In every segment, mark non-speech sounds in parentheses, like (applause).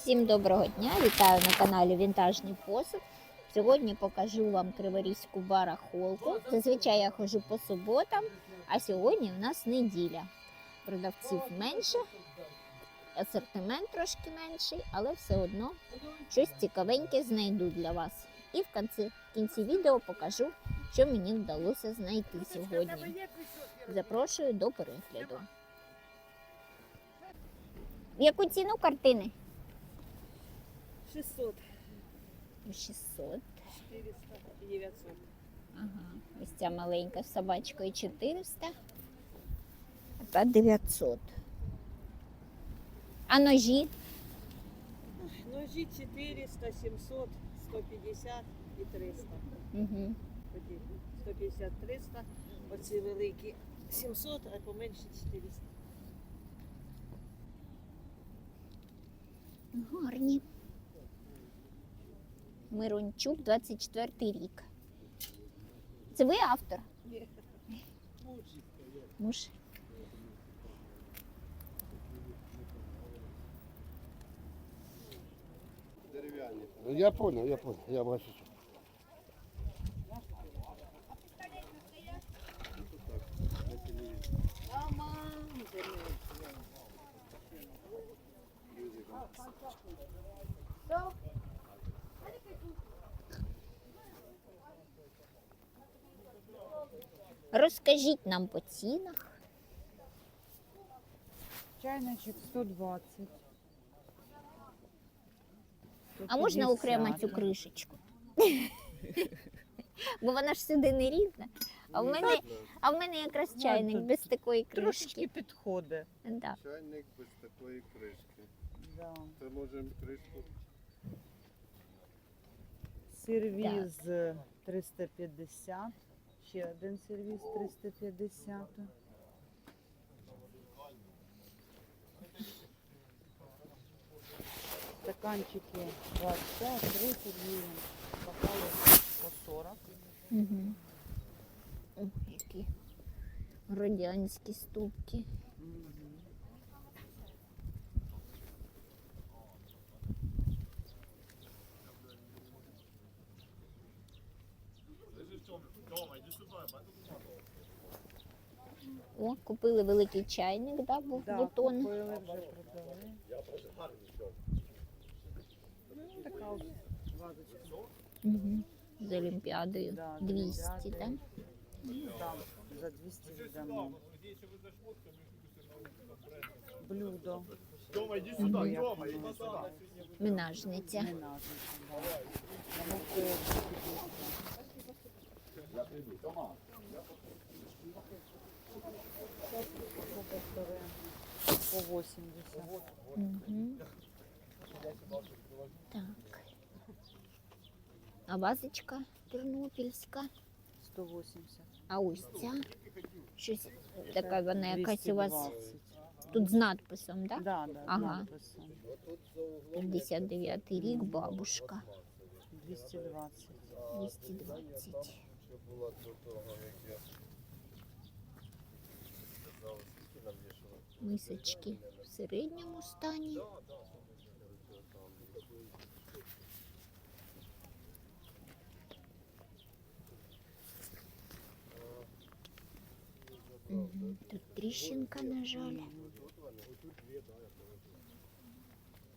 Всім доброго дня! Вітаю на каналі Вінтажний посуд. Сьогодні покажу вам криворізьку барахолку. Зазвичай я ходжу по суботам, а сьогодні в нас неділя. Продавців менше, асортимент трошки менший, але все одно щось цікавеньке знайду для вас. І в кінці, в кінці відео покажу, що мені вдалося знайти сьогодні. Запрошую до перегляду. В яку ціну картини? 600, 600. 400 і 900. Ага. Ось ця маленька з собачкою 400. А та 900. А ножі? Ножі 400, 700, 150 і 300. Угу. Тоді 150, 300. Оці великі 700, а поменші 400. Гарні. Мирончук, 24 рік. Це ви автор? Муж. Ну, Я понял, я понял, я бачу. що. Розкажіть нам по цінах. Чайничок 120. А можна окремо цю кришечку? (laughs) Бо вона ж сюди не різна. А в мене, а в мене якраз Ну, чайник без такої Трошечки кришки. підходить. Да. Чайник без такої кришки. Да. Це можемо кришку. Сервіз 350. Ще один сервіс 350. Стаканчики 25, 30 гривень. Бокали по 40. Угу. О, які радянські ступки. О, купили великий чайник, да, був Да, бутон. купили, вже продали. Ну, Така ось вазочка. Угу. З Олімпіадою. Да, 200, так? Ну, Там за 200 віддамо. Блюдо. Як Тёма, воно иди Минажниця. Ненажниця, да. Воно стоїть 200. По 80. Угу. Так. А вазочка тернопільська. 180. А ось ця. Щось така вона якась у вас 220. тут з надписом, так? Да, да, Ага. надписом. 59 рік, бабушка. 220. 220. Що було до того, як я Мисочки в середньому стані. Тут тріщинка, на жаль.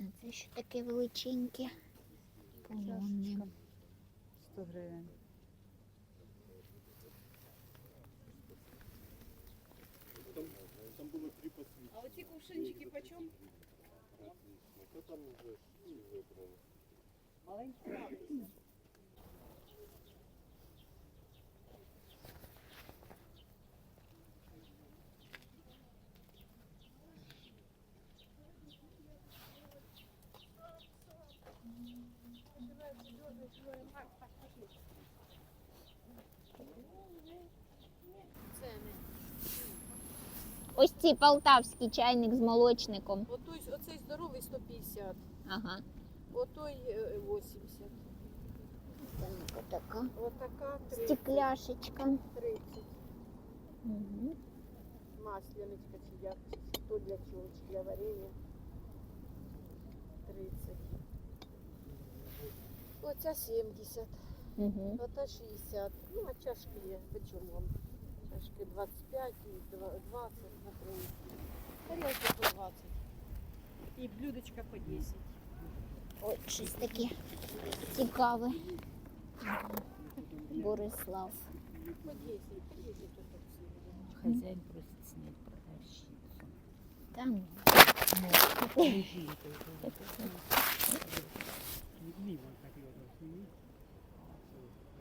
А це що таке величеньке? Полонне. 100 гривень. А оці кувшинчики по чому? Хто там вже вибрали? Маленькі. Ось цей полтавський чайник з молочником. Отой, оцей здоровий 150, Ага. отой е, 80. Це така Отака 30. стекляшечка. 30. Угу. Масляничка чи як, чи то для чого, чи для варення. 30. Оця 70, Угу. ота 60. Ну, а чашки є. По чому вам? Чашки 25 і 20 на троїх. Тарілки по 20. І блюдечка по 10. Ой, щось таке цікаве. Борислав. По 10, по 10 тут всі. Хозяин просит снять продавщицу. Там Ну,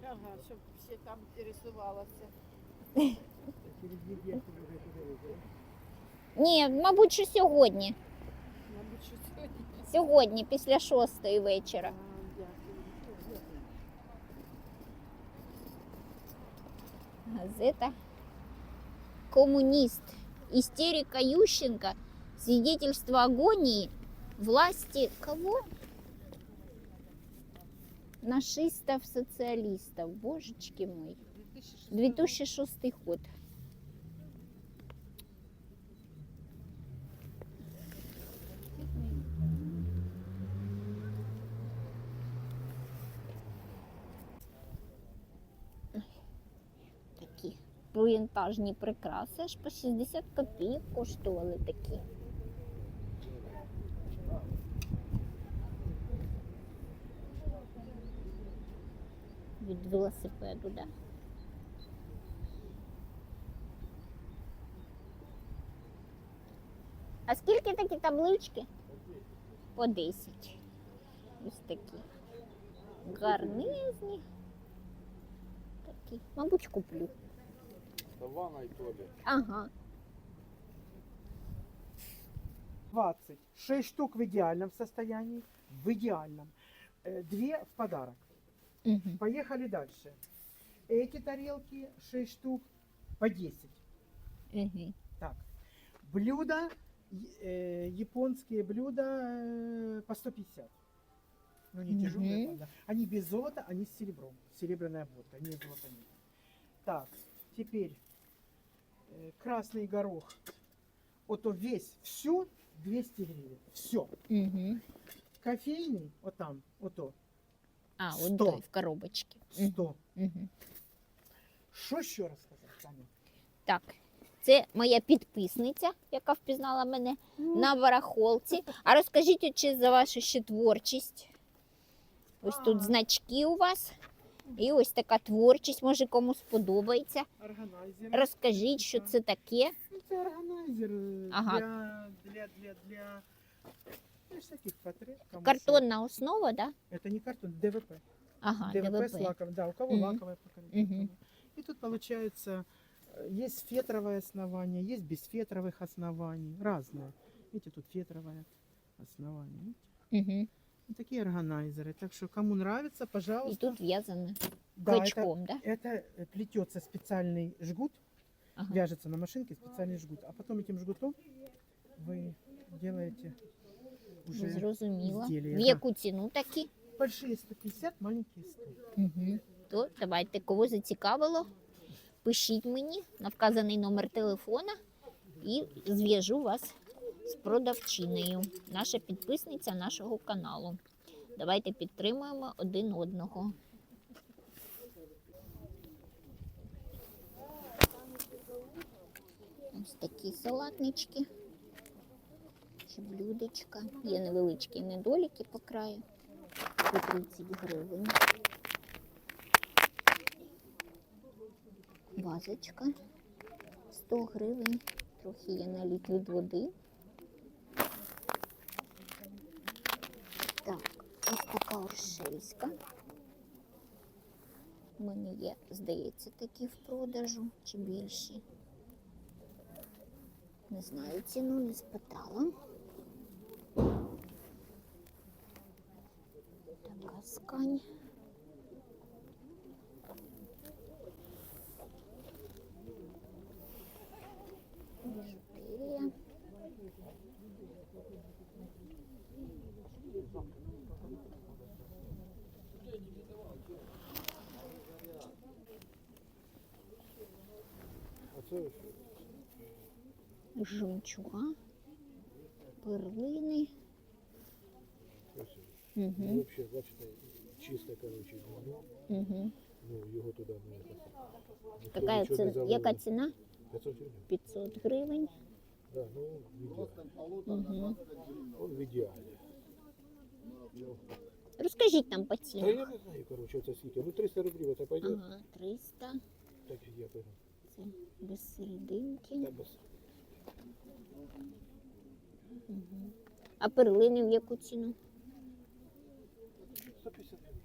Ага, щоб всі там рисувалося. ні, мабуть, що сьогодні. Мабуть, що сьогодні. Сьогодні, після шостої вечора. А, дякую. Газета «Коммунист». Истерика Ющенко. Свидетельство агонии власти кого? Нашистов, социалистов. Божечки мой. 2006 2006 год. Такі вінтажні прикраси, аж по 60 копійок коштували такі. Від велосипеду, да? А скільки такі таблички? По 10. Ось такі. Гарнизні. Такі. Мабуть, куплю. Савана і Толі. Ага. 20. 6 штук в идеальном состоянии. В идеальном. Э, Две в подарок. Угу. Поехали дальше. Эти тарелки 6 штук по 10. Угу. Так. Блюда, е- э, японские блюда э, по 150. Ну, не тяжелые, Мгм. правда. Они без золота, они с серебром. Серебряная обводка, они золота нет. Так, теперь э, красный горох. Вот то весь, все 200 гривен. Все. Угу. Кофейный, вот там, вот то, А, от Сто. той в коробочці. 100. Угу. Що ще розказати, Таня? Так, це моя підписниця, яка впізнала мене на барахолці. А розкажіть, от чи за вашу ще творчість? Ось тут А. значки у вас. І ось така творчість, може кому сподобається. Органайзер. Розкажіть, що це таке. Ну, Це органайзер е, Ага. для, для, для, для, для всяких потреб. кому Картонна основа, да? що. Это не картон, ДВП. Ага, ДВП, с ДВП. лаком, да, у кого Мгм. лаковое покрытие. Мгм. у кого. И тут получается, э, есть фетровое основание, есть без фетровых оснований, разное. Видите, тут фетровое основание. видите? Угу. И такие органайзеры. Так что кому нравится, І пожалуйста. тут в'язане Да, это, клочком, да? это э, плетется специальный жгут, Ага. вяжется на машинке специальный жгут, а потом этим жгутом вы делаете уже Зрозуміло. изделия, В да. яку ціну такі? большие 150, маленькие 100. Угу. То давайте, кого зацікавило, Пишіть мені на вказаний номер телефона і зв'яжу вас з продавчинею. Наша підписниця нашого каналу. Давайте підтримуємо один одного. Ось такі салатнички, блюдечка. Є невеличкі недоліки по краю. По 30 гривень. Вазочка 100 гривень. Трохи є наліт від води. Так, ось така оршельська. У мене є, здається, такі в продажу чи більші. Не знаю ціну, не спитала. Така скань. Біжутерія. А це жемчуга, перлини. ось Ну, Угу. взагалі, бачите, чисте, коротше, дно. Угу. Ну, його туди не это. Ніхто Така яка ціна? 500 гривень. 500 гривень. Да, ну, в. Угу. Он в ідеалі. Ну, Розкажіть нам по Та я не знаю, коротше, це скільки. Ну, 300 рублів, це пойде. Ага, 300. Так, я кажу. Це без серединки. Та без. А перлини в яку ціну? 150 гривень.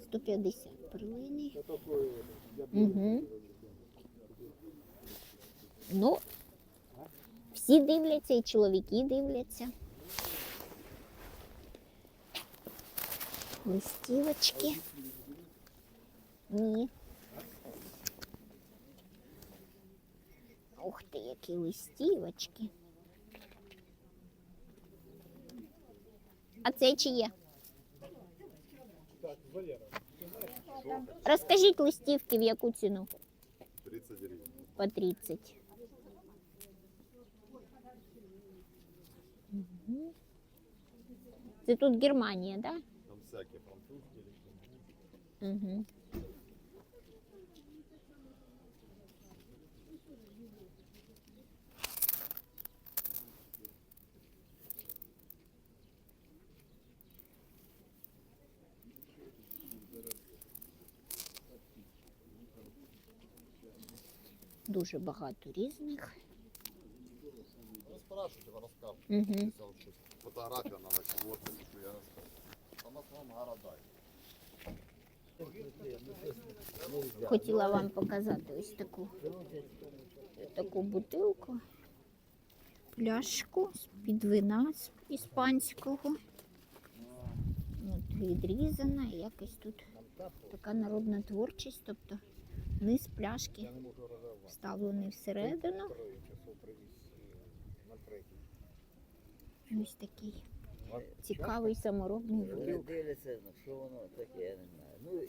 – 150 перлини. Угу. Ну, всі дивляться, і чоловіки дивляться. Листівочки. Ні. Ух ти, які листівочки. А це чиє? Так, Валера. Розкажіть листівки, в яку ціну? 30 гривен. По 30. Мгм. Це тут Германія, да? Французские или Угу. Дуже багато різних. Что-то Фотография надо, вот, что я расскажу. Там в основном города. Хотіла вам показати ось таку, таку бутилку, пляшку з-під вина іспанського. От відрізана, і якось тут така народна творчість, тобто низ пляшки вставлений всередину. Ось такий цікавий саморобний виріб. дивляться, ну що воно таке, я не знаю. Ну,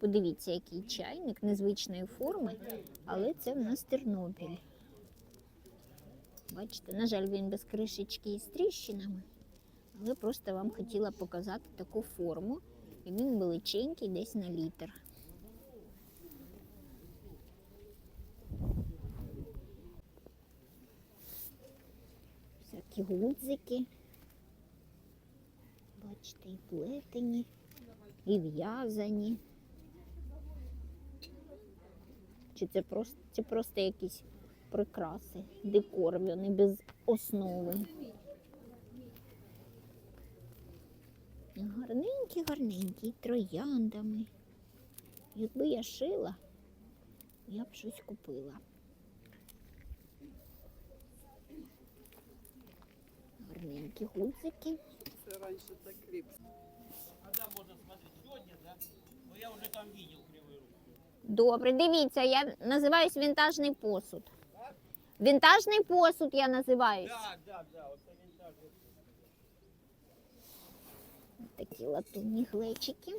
Подивіться, який чайник незвичної форми, але це в нас Тернопіль. Бачите, на жаль, він без кришечки і з тріщинами, але просто вам хотіла показати таку форму. І він величенький, десь на літр. Всякі гудзики. Бачите, і плетені, і в'язані. Чи це просто, це просто якісь прикраси, декор, вони без основи. Гарненькі, гарненькі, трояндами. Якби я шила, я б щось купила. Гарненькі гудзики. Це раніше так кріп. Когда можно смотреть? Сегодня, да? Но я уже там видел кривую руку. Добре, дивіться, я називаюсь вінтажний посуд. Вінтажний посуд я називаюсь. Да, да, да, вот это винтажный. Такі латунні глечики.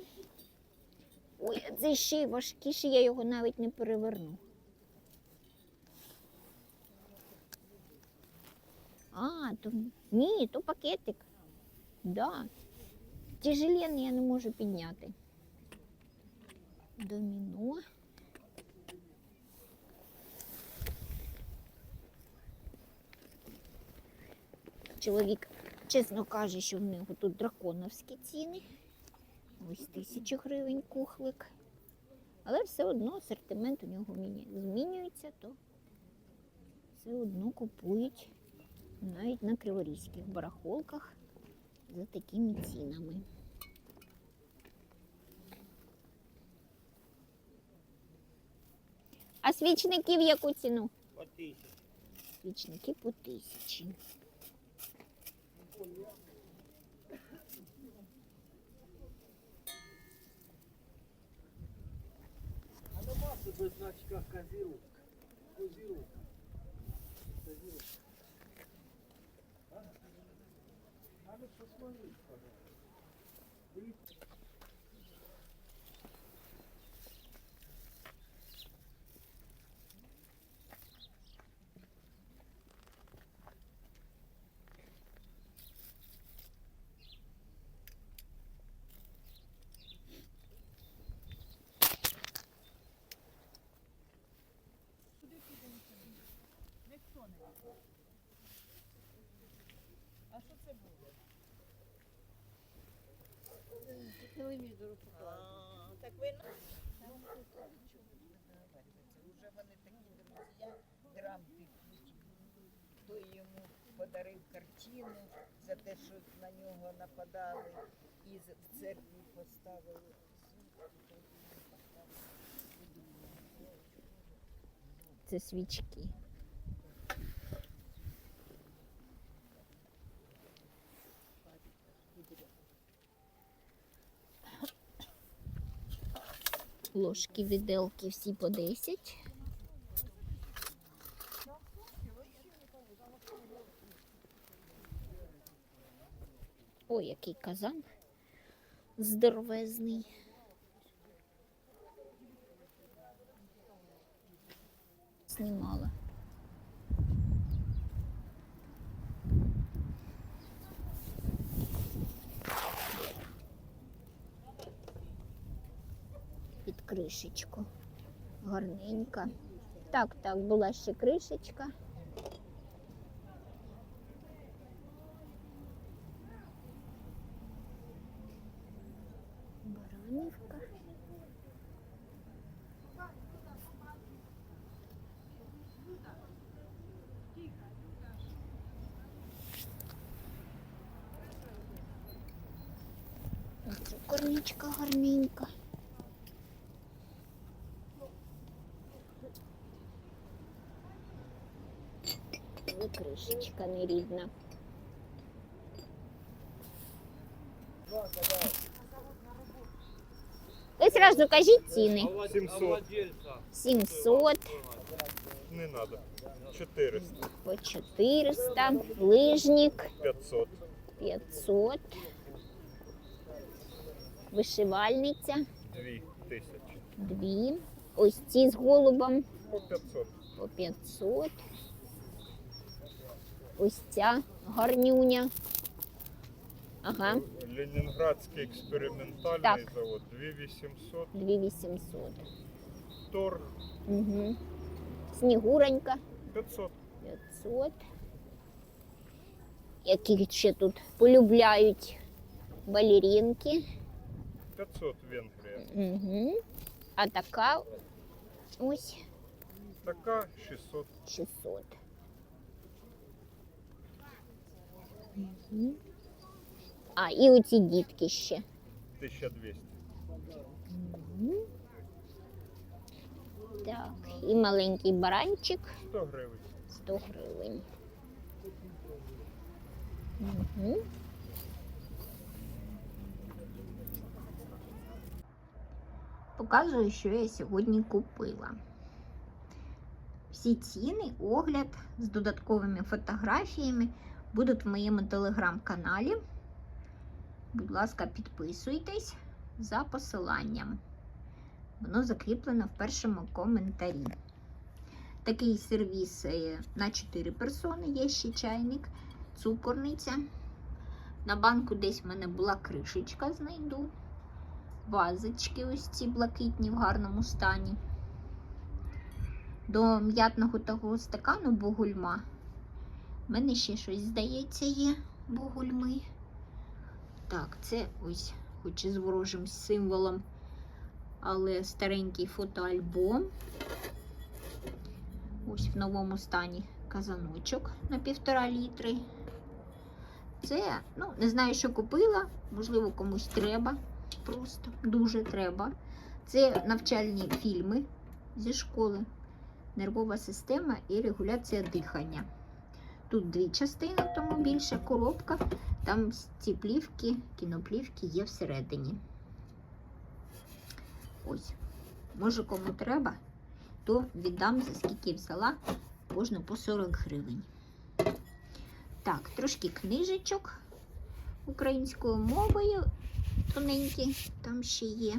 Ой, це ще й важкіше, я його навіть не переверну. А, то ні, то пакетик. Да. Тяжеленний я не можу підняти. Доміно. Чоловік чесно каже, що в нього тут драконовські ціни. Ось тисячу гривень кухлик. Але все одно асортимент у нього змінюється, то все одно купують навіть на криворізьких барахолках за такими цінами. А свічники в яку ціну? По тысяче. Свічники по тисячі. Без значка козерог. Козерог. Козерог. А Надо посмотри, Телевізору поклали. Так ви Це вже вони такі друзі, грам пікуть. Хто йому подарив картину за те, що на нього нападали, і в церкві поставили. Це свічки. Ложки, віделки всі по 10. Ой, який казан здоровезний. Знімала. Кришечку. Гарненька. Так, так, була ще кришечка. Баранівка. Цукорничка гарненька. Але кришечка нерідна. Ви зразу кажіть ціни. 700. 700 Не надо. 400. по 400, лижник 500. 500, вишивальниця 2000. 2, ось ці з голубом По 500. по 500. Ось ця гарнюня. Ага, Ленінградський експериментальний Так. завод 2800. 2800. Торг Угу. Снігуронька 500. 500. Які ще тут полюбляють балерінки. 500 Венгрія. Угу. А така ось Така 600. 600. А, і оці дітки ще. 1200. Мгм. Так, і маленький баранчик 100 гривень. 100 гривень. Мгм. Показую, що я сьогодні купила. Всі ціни, огляд з додатковими фотографіями будуть в моєму телеграм-каналі. Будь ласка, підписуйтесь за посиланням. Воно закріплено в першому коментарі. Такий сервіс е, на 4 персони, є ще чайник, цукорниця. На банку десь в мене була кришечка, знайду. Вазочки ось ці блакитні в гарному стані. До м'ятного того стакану бугульма. Мене ще щось, здається, є бугульми. Так, це ось, хоч і з ворожим символом, але старенький фотоальбом. Ось в новому стані казаночок на півтора літри. Це, ну, не знаю, що купила, можливо, комусь треба. Просто дуже треба. Це навчальні фільми зі школи, нервова система і регуляція дихання. Тут дві частини, тому більше коробка. Там ці плівки, кіноплівки є всередині. Ось. Може, кому треба. то віддам за скільки взяла кожну по 40 гривень. Так, трошки книжечок українською мовою тоненькі там ще є.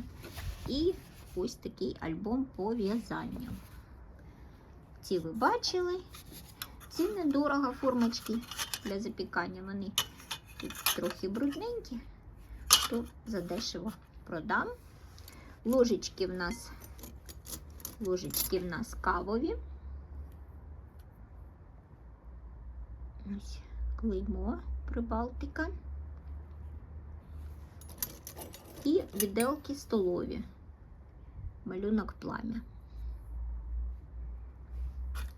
І ось такий альбом по в'язанню. Ці ви бачили. Ці недорого формочки для запікання. Вони трохи брудненькі, то задешево продам. Ложечки в нас, ложечки в нас кавові. Ось клеймо Прибалтика. І віделки столові. Малюнок плам'я.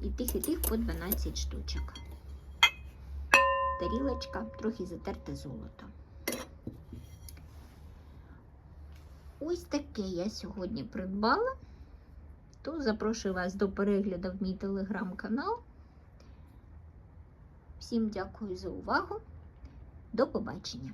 І тих, і тих по 12 штучок. Тарілочка, трохи затерте золото. Ось таке я сьогодні придбала. То запрошую вас до перегляду в мій телеграм-канал. Всім дякую за увагу. До побачення!